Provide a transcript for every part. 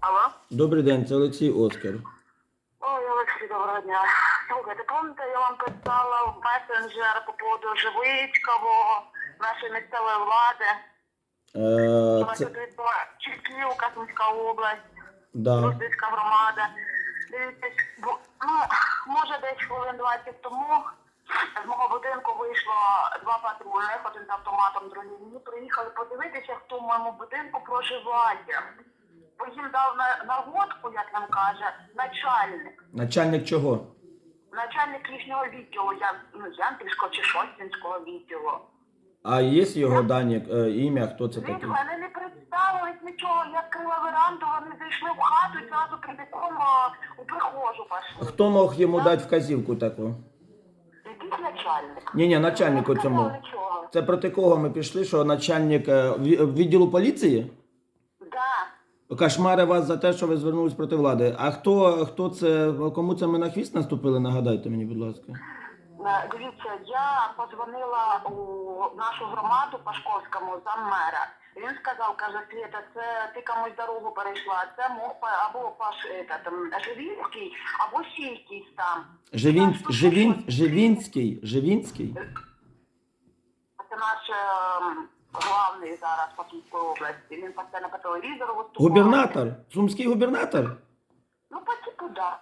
Алло? Добрий день, це Олексій Оскар. Ой, Олексій, доброго дня. Слухайте, пам'ятаєте, я вам писала в месенджер по поводу Живицького, нашої місцевої влади. Е, це, тут відбуваємо Чеківка, Сумська область, да. Русицька громада. Дивіться, бо, ну, може десь хвилин 20 тому з мого будинку вийшло два патрульних, один з автоматом, другий ні. Приїхали подивитися, хто в моєму будинку проживає. Бо їм дав на- нагодку, як нам каже, начальник. Начальник чого? Начальник їхнього відділу, я, ну, Янківського чи Шостінського відділу. А є його дані, е, ім'я, хто це Від такий? мене не представились нічого, я відкрила веранду, вони зайшли в хату і зразу прямиком у прихожу пішли. Хто мог йому дати вказівку таку? Начальник. Ні, ні, начальнику Не цьому. нічого. Це проти кого ми пішли, що начальник е, ві- відділу поліції Да. кошмари вас за те, що ви звернулись проти влади. А хто, хто це, кому це ми на хвіст наступили, нагадайте мені, будь ласка. Е, Дивіться, я подзвонила у нашу громаду Пашковському заммера. Він сказав, каже, Світа, це ти комусь дорогу перейшла, це мог па- або Паш е, там, Живінський, або ще якийсь там. Живін, Живін, Живінський, Живінський. Це наш ем, главний зараз по Київській області. Він постійно по телевізору виступає. Губернатор, сумський губернатор. Ну, по типу, да.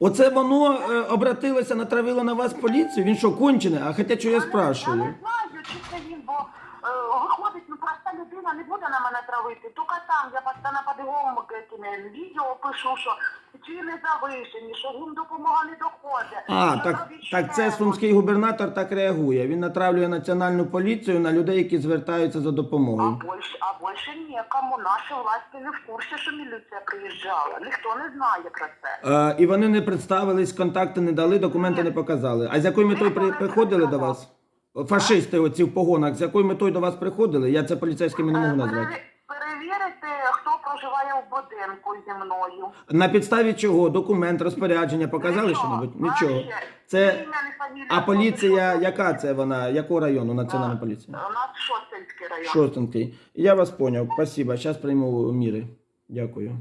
Оце воно е, обратилося, натравило на вас поліцію. Він що, кончене? А хоча що я Я не знаю, чи це він, бо е, виходить, ну проста людина не буде на мене травити. Тільки там я постійно по бігом відео пишу, що ціни завишені, що їм допомога не доходить. А, так, так це сумський губернатор так реагує. Він натравлює національну поліцію на людей, які звертаються за А допомогою. більше, а більше нікому. Наші власті не в курсі, що міліція приїжджала. Ніхто не знає про це. Е, і вони не представились, контакти не дали, документи не показали. А з якою метою при, приходили до вас? Фашисти оці в погонах, з якою метою до вас приходили? Я це поліцейськими не можу Е, назвати. переві- Перевірити, хто проживає в будинку зі мною. На підставі чого? Документ, розпорядження показали що-небудь? Нічого. Це. А поліція, яка це вона? Якого району національна Е, поліція? У нас Шостинський район. Шостинський. Я вас поняв. Спасибо. Зараз прийму міри. Дякую.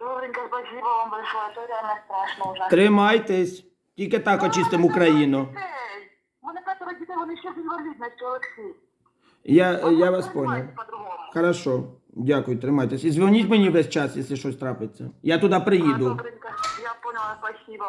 Добренько, спасибо вам большое. Это реально страшно уже. Тримайтесь. Тільки так очистимо Україну. У мене п'ятеро дітей, вони ще з інвалідністю, Олексій. Я, я вас понял. Хорошо. Дякую, тримайтесь. І дзвоніть мені весь час, якщо щось трапиться. Я туди А, приїду. Добренько, я поняла, спасибо.